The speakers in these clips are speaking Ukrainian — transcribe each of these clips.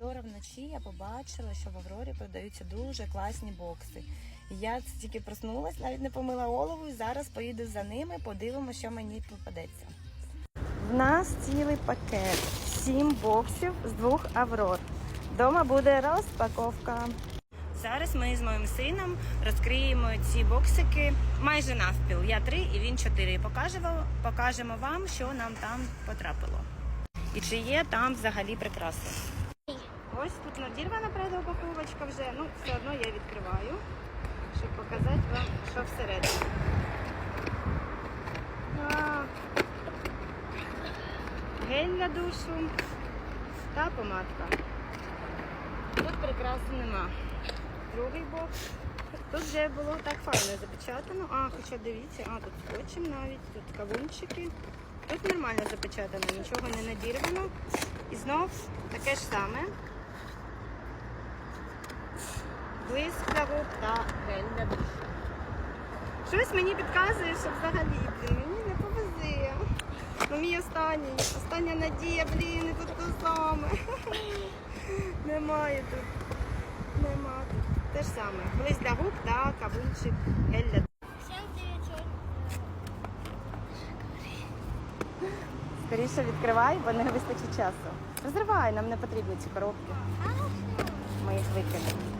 Вчора вночі я побачила, що в Аврорі продаються дуже класні бокси. Я тільки проснулась, навіть не помила голову, і зараз поїду за ними, подивимося, що мені попадеться. В нас цілий пакет, сім боксів з двох Аврор. Дома буде розпаковка. Зараз ми з моїм сином розкриємо ці боксики майже навпіл. Я три і він чотири. Покажемо, покажемо вам, що нам там потрапило. І чи є там взагалі прикраси. Ось тут надірвана правда упаковочка вже. Ну, все одно я відкриваю, щоб показати вам, що всередині. Гель для душу та помадка. Тут прикраси нема. Другий бокс. Тут вже було так файно запечатано. А, хоча дивіться, а тут скотчем навіть, тут кавунчики. Тут нормально запечатано, нічого не надірвано. І знов таке ж саме. Блиск для губ та гель для душу. Щось мені підказує, що взагалі мені не повезе. Ну, мій останній, остання надія, блін, і тут те саме. Немає тут. Нема тут. Те ж саме. Блиск для губ та кавунчик гель для. Скоріше відкривай, бо не вистачить часу. Розривай, нам не потрібні ці коробки. Ми їх викинемо.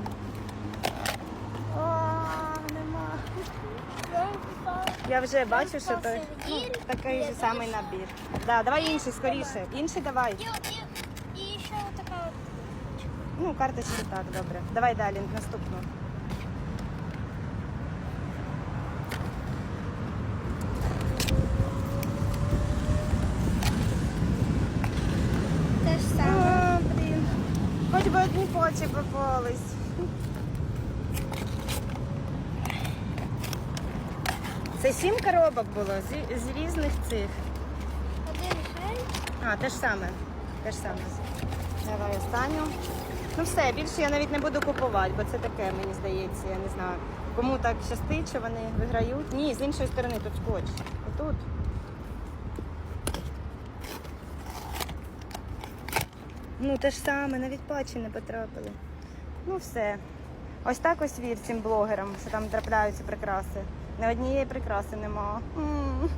Я вже бачу, що то такий же самий набір. Да, давай інший скоріше. Інший давай. Еще вот такая. Ну, карточки так, добре. Давай далі, наступну. Самое. О, блін. Хоч би одні почі попались. Це сім коробок було з, з різних цих. Один гель. А, те ж саме. Те ж саме. Давай останню. Ну все, більше я навіть не буду купувати, бо це таке, мені здається, я не знаю. Кому так щастить, що вони виграють. Ні, з іншої сторони тут скотч. Отут. Ну, те ж саме, навіть патчі не потрапили. Ну все. Ось так ось вір цим блогерам, що там трапляються прикраси. Не однієї прикраси нема. М.